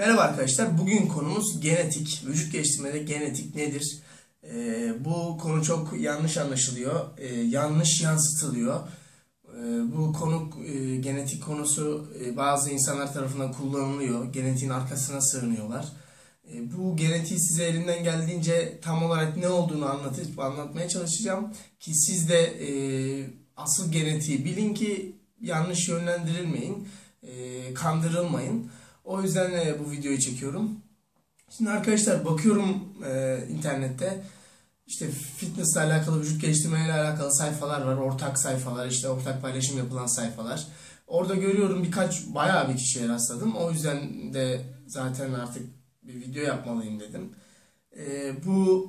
Merhaba arkadaşlar. Bugün konumuz genetik. Vücut geliştirmede genetik nedir? Ee, bu konu çok yanlış anlaşılıyor. Ee, yanlış yansıtılıyor. Ee, bu konu e, genetik konusu e, bazı insanlar tarafından kullanılıyor. Genetiğin arkasına sığınıyorlar. E, bu genetiği size elimden geldiğince tam olarak ne olduğunu anlatıp anlatmaya çalışacağım. Ki siz de e, asıl genetiği bilin ki yanlış yönlendirilmeyin, e, kandırılmayın. O yüzden e, bu videoyu çekiyorum. Şimdi arkadaşlar bakıyorum e, internette işte fitness ile alakalı, vücut geliştirme ile alakalı sayfalar var. Ortak sayfalar, işte ortak paylaşım yapılan sayfalar. Orada görüyorum birkaç bayağı bir kişiye rastladım. O yüzden de zaten artık bir video yapmalıyım dedim. E, bu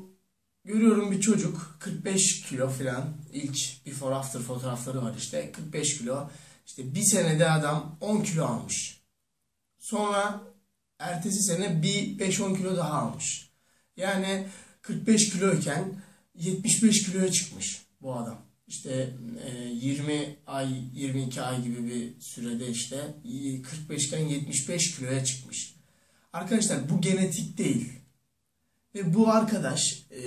görüyorum bir çocuk 45 kilo falan ilk before after fotoğrafları var işte 45 kilo. İşte bir senede adam 10 kilo almış. Sonra ertesi sene bir 5-10 kilo daha almış. Yani 45 kiloyken 75 kiloya çıkmış bu adam. İşte 20 ay 22 ay gibi bir sürede işte 45 iken 75 kiloya çıkmış. Arkadaşlar bu genetik değil. Ve bu arkadaş e,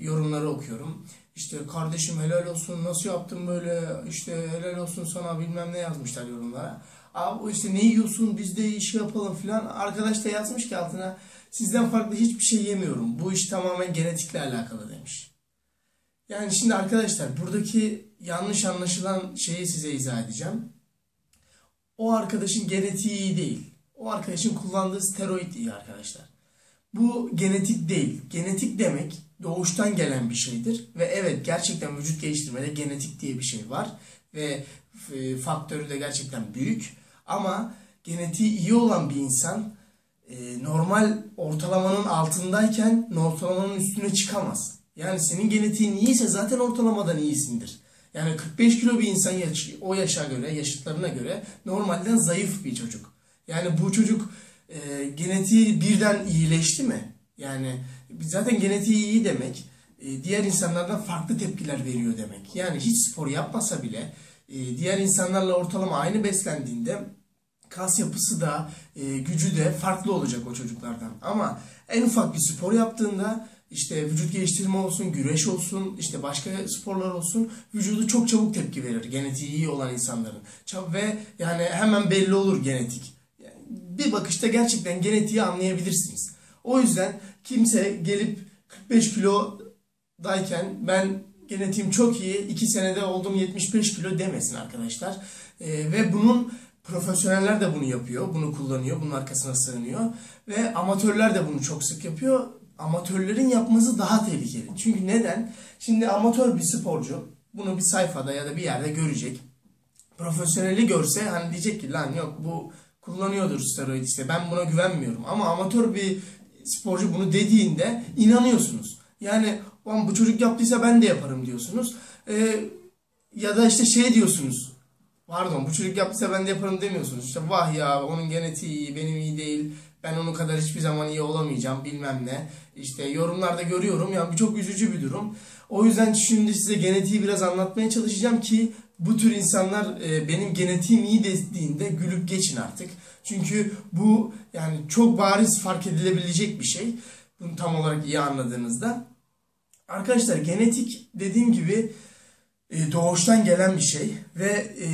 yorumları okuyorum. İşte kardeşim helal olsun nasıl yaptın böyle işte helal olsun sana bilmem ne yazmışlar yorumlara. Abi işte ne yiyorsun biz de iş yapalım filan. Arkadaş da yazmış ki altına sizden farklı hiçbir şey yemiyorum. Bu iş tamamen genetikle alakalı demiş. Yani şimdi arkadaşlar buradaki yanlış anlaşılan şeyi size izah edeceğim. O arkadaşın genetiği iyi değil. O arkadaşın kullandığı steroid iyi arkadaşlar. Bu genetik değil. Genetik demek doğuştan gelen bir şeydir. Ve evet gerçekten vücut geliştirmede genetik diye bir şey var. Ve faktörü de gerçekten büyük. Ama genetiği iyi olan bir insan e, normal ortalamanın altındayken ortalamanın üstüne çıkamaz. Yani senin genetiğin iyiyse zaten ortalamadan iyisindir. Yani 45 kilo bir insan yaş o yaşa göre, yaşıtlarına göre normalden zayıf bir çocuk. Yani bu çocuk e, genetiği birden iyileşti mi? Yani zaten genetiği iyi demek e, diğer insanlardan farklı tepkiler veriyor demek. Yani hiç spor yapmasa bile e, diğer insanlarla ortalama aynı beslendiğinde kas yapısı da e, gücü de farklı olacak o çocuklardan. Ama en ufak bir spor yaptığında işte vücut geliştirme olsun, güreş olsun, işte başka sporlar olsun vücudu çok çabuk tepki verir genetiği iyi olan insanların. Ve yani hemen belli olur genetik. Bir bakışta gerçekten genetiği anlayabilirsiniz. O yüzden kimse gelip 45 kilodayken ben genetiğim çok iyi, 2 senede oldum 75 kilo demesin arkadaşlar. Ee, ve bunun profesyoneller de bunu yapıyor, bunu kullanıyor, bunun arkasına sığınıyor. Ve amatörler de bunu çok sık yapıyor. Amatörlerin yapması daha tehlikeli. Çünkü neden? Şimdi amatör bir sporcu bunu bir sayfada ya da bir yerde görecek. Profesyoneli görse hani diyecek ki lan yok bu kullanıyordur steroid işte ben buna güvenmiyorum. Ama amatör bir sporcu bunu dediğinde inanıyorsunuz. Yani bu çocuk yaptıysa ben de yaparım diyorsunuz. Ee, ya da işte şey diyorsunuz. Pardon bu çocuk yaptıysa ben de yaparım demiyorsunuz. İşte vah ya onun genetiği iyi benim iyi değil. Ben onun kadar hiçbir zaman iyi olamayacağım bilmem ne. İşte yorumlarda görüyorum yani bu çok üzücü bir durum. O yüzden şimdi size genetiği biraz anlatmaya çalışacağım ki bu tür insanlar e, benim genetiğim iyi dediğinde gülüp geçin artık. Çünkü bu yani çok bariz fark edilebilecek bir şey. Bunu tam olarak iyi anladığınızda. Arkadaşlar genetik dediğim gibi e, doğuştan gelen bir şey ve e,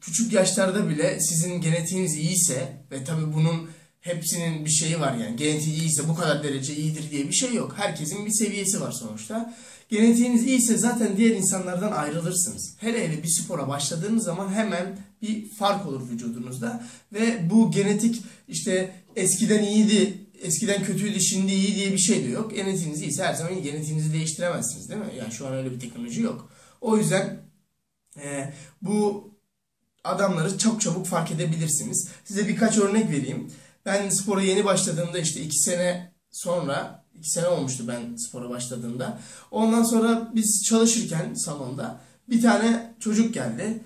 küçük yaşlarda bile sizin genetiğiniz iyiyse ve tabi bunun hepsinin bir şeyi var yani genetiği iyiyse bu kadar derece iyidir diye bir şey yok. Herkesin bir seviyesi var sonuçta. Genetiğiniz iyiyse zaten diğer insanlardan ayrılırsınız. Hele hele bir spora başladığınız zaman hemen bir fark olur vücudunuzda. Ve bu genetik işte eskiden iyiydi, eskiden kötüydü, şimdi iyi diye bir şey de yok. Genetiğiniz iyiyse her zaman genetiğinizi değiştiremezsiniz değil mi? Yani şu an öyle bir teknoloji yok. O yüzden e, bu adamları çok çabuk fark edebilirsiniz. Size birkaç örnek vereyim. Ben spora yeni başladığımda işte iki sene sonra, iki sene olmuştu ben spora başladığımda. Ondan sonra biz çalışırken salonda bir tane çocuk geldi.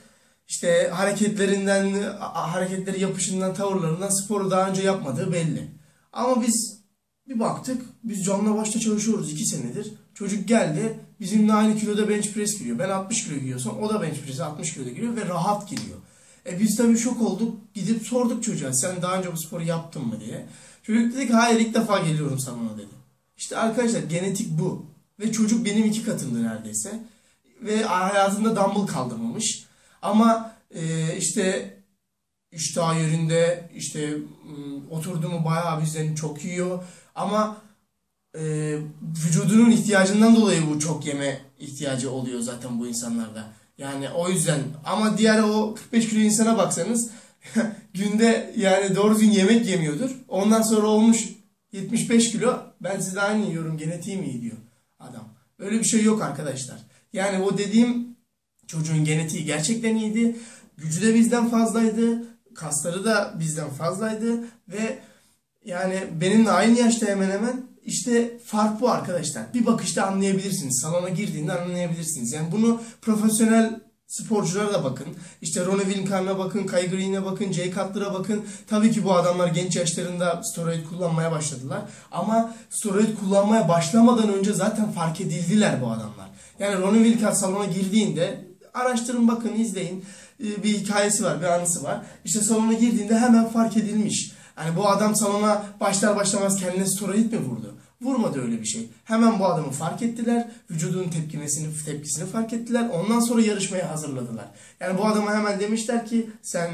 İşte hareketlerinden, hareketleri yapışından, tavırlarından sporu daha önce yapmadığı belli. Ama biz bir baktık, biz canla başta çalışıyoruz iki senedir. Çocuk geldi, bizimle aynı kiloda bench press giriyor. Ben 60 kilo giriyorsam o da bench press'e 60 kiloda giriyor ve rahat giriyor. E biz tabii şok olduk. Gidip sorduk çocuğa sen daha önce bu sporu yaptın mı diye. Çocuk dedi ki hayır ilk defa geliyorum salona dedi. İşte arkadaşlar genetik bu. Ve çocuk benim iki katımdı neredeyse. Ve hayatında dumbbell kaldırmamış. Ama e, işte iştah yerinde işte oturdu mu bayağı bizden çok yiyor. Ama e, vücudunun ihtiyacından dolayı bu çok yeme ihtiyacı oluyor zaten bu insanlarda. Yani o yüzden ama diğer o 45 kilo insana baksanız günde yani doğru düzgün yemek yemiyordur. Ondan sonra olmuş 75 kilo ben sizde aynı yiyorum genetiğim iyi diyor adam. Öyle bir şey yok arkadaşlar. Yani o dediğim çocuğun genetiği gerçekten iyiydi. Gücü de bizden fazlaydı. Kasları da bizden fazlaydı. Ve yani benimle aynı yaşta hemen hemen işte fark bu arkadaşlar. Bir bakışta anlayabilirsiniz. Salona girdiğinde anlayabilirsiniz. Yani bunu profesyonel sporculara da bakın. İşte Ronnie Wilken'e bakın, Kai Green'e bakın, Jay Cutler'a bakın. Tabii ki bu adamlar genç yaşlarında steroid kullanmaya başladılar. Ama steroid kullanmaya başlamadan önce zaten fark edildiler bu adamlar. Yani Ronnie Wilken salona girdiğinde araştırın bakın izleyin. Ee, bir hikayesi var, bir anısı var. İşte salona girdiğinde hemen fark edilmiş. Yani bu adam salona başlar başlamaz kendine steroid mi vurdu? Vurmadı öyle bir şey. Hemen bu adamı fark ettiler. Vücudunun tepkimesini, tepkisini fark ettiler. Ondan sonra yarışmaya hazırladılar. Yani bu adama hemen demişler ki sen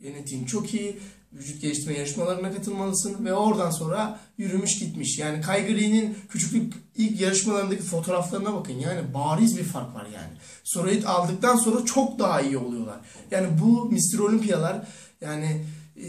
genetiğin çok iyi. Vücut geliştirme yarışmalarına katılmalısın. Ve oradan sonra yürümüş gitmiş. Yani Kai Green'in küçüklük ilk yarışmalarındaki fotoğraflarına bakın. Yani bariz bir fark var yani. Steroid aldıktan sonra çok daha iyi oluyorlar. Yani bu Mr. Olympialar yani... E,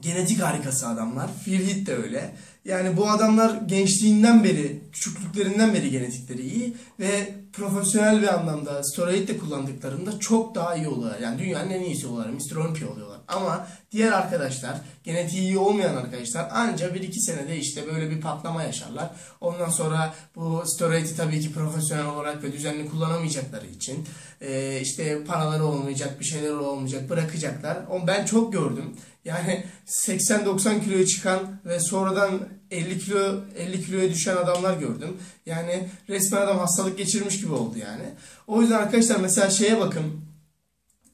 genetik harikası adamlar. Heath de öyle. Yani bu adamlar gençliğinden beri, küçüklüklerinden beri genetikleri iyi ve profesyonel bir anlamda steroid de kullandıklarında çok daha iyi oluyorlar. Yani dünyanın en iyisi oluyorlar. Mr. Olympia oluyorlar. Ama diğer arkadaşlar, genetiği iyi olmayan arkadaşlar anca 1-2 senede işte böyle bir patlama yaşarlar. Ondan sonra bu steroidi tabii ki profesyonel olarak ve düzenli kullanamayacakları için e, işte paraları olmayacak, bir şeyler olmayacak, bırakacaklar. Ben çok gördüm. Yani 80-90 kiloya çıkan ve sonradan 50 kilo 50 kiloya düşen adamlar gördüm. Yani resmen adam hastalık geçirmiş gibi oldu yani. O yüzden arkadaşlar mesela şeye bakın.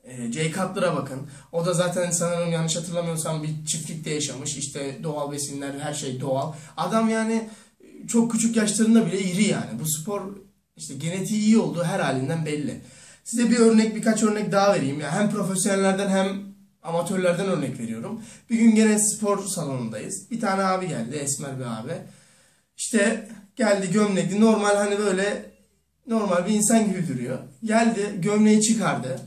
E, Jay Cutler'a bakın. O da zaten sanırım yanlış hatırlamıyorsam bir çiftlikte yaşamış. İşte doğal besinler, her şey doğal. Adam yani çok küçük yaşlarında bile iri yani. Bu spor işte genetiği iyi olduğu her halinden belli. Size bir örnek, birkaç örnek daha vereyim. Yani hem profesyonellerden hem amatörlerden örnek veriyorum. Bir gün gene spor salonundayız. Bir tane abi geldi, esmer bir abi. İşte geldi gömlekli, normal hani böyle normal bir insan gibi duruyor. Geldi, gömleği çıkardı.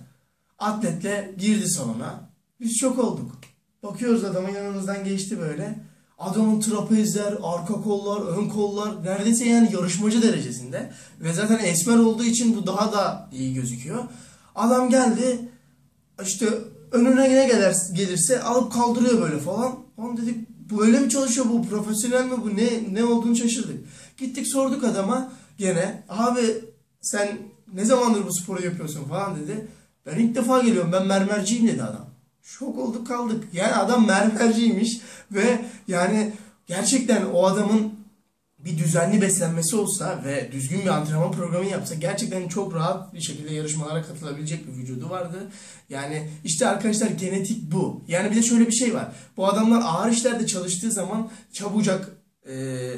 Atletle girdi salona. Biz şok olduk. Bakıyoruz adamın yanımızdan geçti böyle. Adamın trapezler, arka kollar, ön kollar neredeyse yani yarışmacı derecesinde. Ve zaten esmer olduğu için bu daha da iyi gözüküyor. Adam geldi işte önüne ne gelir, gelirse alıp kaldırıyor böyle falan. Lan dedik böyle mi çalışıyor bu profesyonel mi bu ne ne olduğunu şaşırdık. Gittik sorduk adama gene abi sen ne zamandır bu sporu yapıyorsun falan dedi. Ben ilk defa geliyorum ben mermerciyim dedi adam. Şok olduk kaldık. Yani adam mermerciymiş ve yani gerçekten o adamın bir düzenli beslenmesi olsa ve düzgün bir antrenman programı yapsa gerçekten çok rahat bir şekilde yarışmalara katılabilecek bir vücudu vardı. Yani işte arkadaşlar genetik bu. Yani bir de şöyle bir şey var. Bu adamlar ağır işlerde çalıştığı zaman çabucak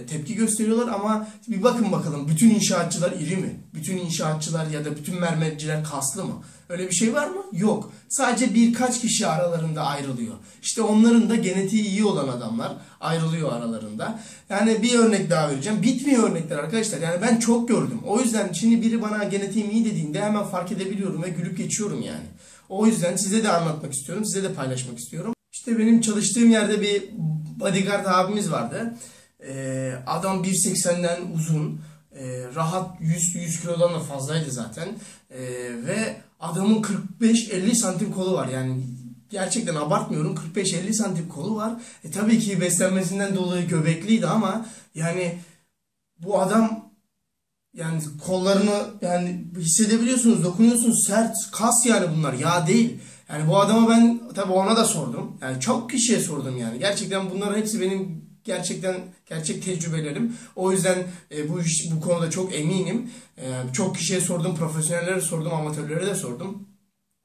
tepki gösteriyorlar ama bir bakın bakalım bütün inşaatçılar iri mi? Bütün inşaatçılar ya da bütün mermerciler kaslı mı? Öyle bir şey var mı? Yok. Sadece birkaç kişi aralarında ayrılıyor. İşte onların da genetiği iyi olan adamlar ayrılıyor aralarında. Yani bir örnek daha vereceğim. Bitmiyor örnekler arkadaşlar. Yani ben çok gördüm. O yüzden şimdi biri bana genetiğim iyi dediğinde hemen fark edebiliyorum ve gülüp geçiyorum yani. O yüzden size de anlatmak istiyorum. Size de paylaşmak istiyorum. İşte benim çalıştığım yerde bir bodyguard abimiz vardı. Ee, adam 1.80'den uzun. E, rahat 100, 100 kilodan da fazlaydı zaten. E, ve adamın 45-50 santim kolu var. Yani gerçekten abartmıyorum 45-50 santim kolu var. E, tabii ki beslenmesinden dolayı göbekliydi ama yani bu adam yani kollarını yani hissedebiliyorsunuz, dokunuyorsunuz sert, kas yani bunlar, yağ değil. Yani bu adama ben tabii ona da sordum. Yani çok kişiye sordum yani. Gerçekten bunların hepsi benim gerçekten gerçek tecrübelerim. O yüzden e, bu iş, bu konuda çok eminim. E, çok kişiye sordum, profesyonellere sordum, amatörlere de sordum.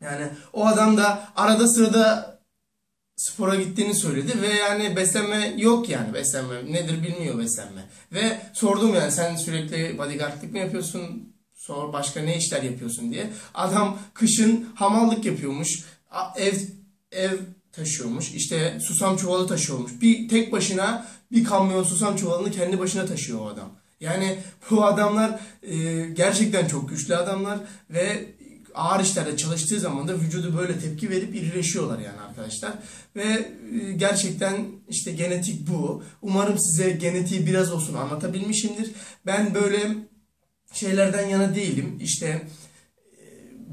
Yani o adam da arada sırada spora gittiğini söyledi ve yani beslenme yok yani beslenme nedir bilmiyor beslenme. Ve sordum yani sen sürekli bodyguardlık mı yapıyorsun? Sonra başka ne işler yapıyorsun diye. Adam kışın hamallık yapıyormuş. Ev ev taşıyormuş. İşte susam çuvalı taşıyormuş. Bir tek başına bir kamyon susam çuvalını kendi başına taşıyor o adam. Yani bu adamlar e, gerçekten çok güçlü adamlar ve ağır işlerde çalıştığı zaman da vücudu böyle tepki verip irileşiyorlar yani arkadaşlar. Ve e, gerçekten işte genetik bu. Umarım size genetiği biraz olsun anlatabilmişimdir. Ben böyle şeylerden yana değilim. İşte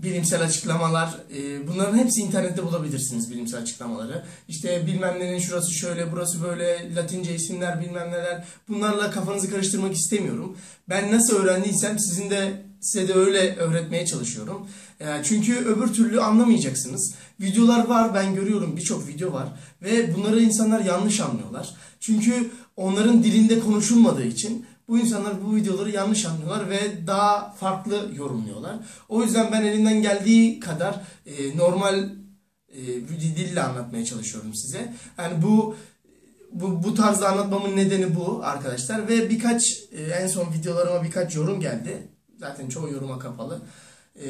bilimsel açıklamalar, e, bunların hepsi internette bulabilirsiniz bilimsel açıklamaları. İşte bilmem nenin şurası şöyle, burası böyle, latince isimler bilmem neler. Bunlarla kafanızı karıştırmak istemiyorum. Ben nasıl öğrendiysem sizin de size de öyle öğretmeye çalışıyorum. E, Çünkü öbür türlü anlamayacaksınız. Videolar var, ben görüyorum birçok video var. Ve bunları insanlar yanlış anlıyorlar. Çünkü onların dilinde konuşulmadığı için bu insanlar bu videoları yanlış anlıyorlar ve daha farklı yorumluyorlar. O yüzden ben elimden geldiği kadar e, normal e, dille anlatmaya çalışıyorum size. Yani bu bu, bu tarzda anlatmamın nedeni bu arkadaşlar ve birkaç e, en son videolarıma birkaç yorum geldi. Zaten çoğu yoruma kapalı. E,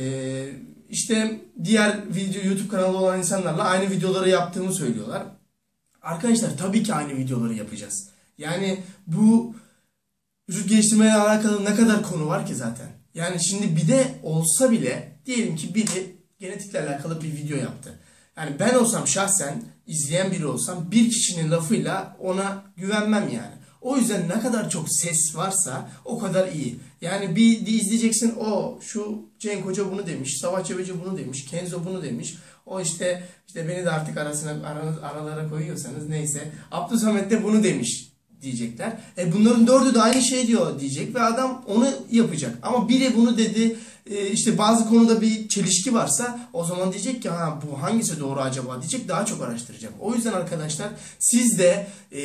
işte diğer video YouTube kanalı olan insanlarla aynı videoları yaptığımı söylüyorlar. Arkadaşlar tabii ki aynı videoları yapacağız. Yani bu vücut geliştirmeyle alakalı ne kadar konu var ki zaten. Yani şimdi bir de olsa bile diyelim ki biri genetikle alakalı bir video yaptı. Yani ben olsam şahsen izleyen biri olsam bir kişinin lafıyla ona güvenmem yani. O yüzden ne kadar çok ses varsa o kadar iyi. Yani bir, izleyeceksin o şu Cenk Hoca bunu demiş, Savaş Cebeci bunu demiş, Kenzo bunu demiş. O işte işte beni de artık arasına ara- aralara koyuyorsanız neyse. Abdülsamet de bunu demiş diyecekler. E bunların dördü de aynı şey diyor diyecek ve adam onu yapacak. Ama biri bunu dedi e, işte bazı konuda bir çelişki varsa o zaman diyecek ki ha bu hangisi doğru acaba diyecek daha çok araştıracak. O yüzden arkadaşlar siz de e,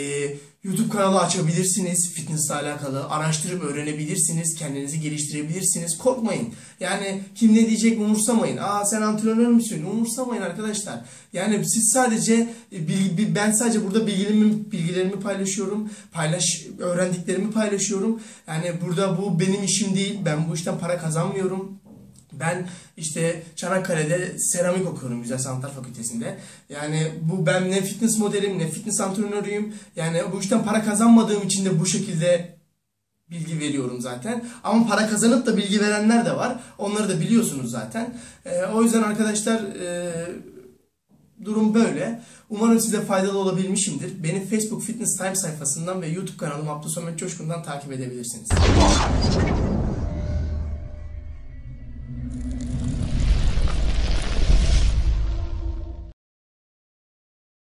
YouTube kanalı açabilirsiniz. Fitnessle alakalı araştırıp öğrenebilirsiniz. Kendinizi geliştirebilirsiniz. Korkmayın. Yani kim ne diyecek umursamayın. Aa sen antrenör müsün? Umursamayın arkadaşlar. Yani siz sadece e, ben sadece burada bilgilerimi, bilgilerimi paylaşıyorum. Paylaş öğrendiklerimi paylaşıyorum. Yani burada bu benim işim değil. Ben bu işten para kazanmıyorum. Ben işte Çanakkale'de seramik okuyorum Güzel Sanatlar Fakültesi'nde. Yani bu ben ne fitness modelim ne fitness antrenörüyüm. Yani bu işten para kazanmadığım için de bu şekilde bilgi veriyorum zaten. Ama para kazanıp da bilgi verenler de var. Onları da biliyorsunuz zaten. Ee, o yüzden arkadaşlar e, durum böyle. Umarım size faydalı olabilmişimdir. Beni Facebook Fitness Time sayfasından ve YouTube kanalım Abdülsamet Coşkun'dan takip edebilirsiniz.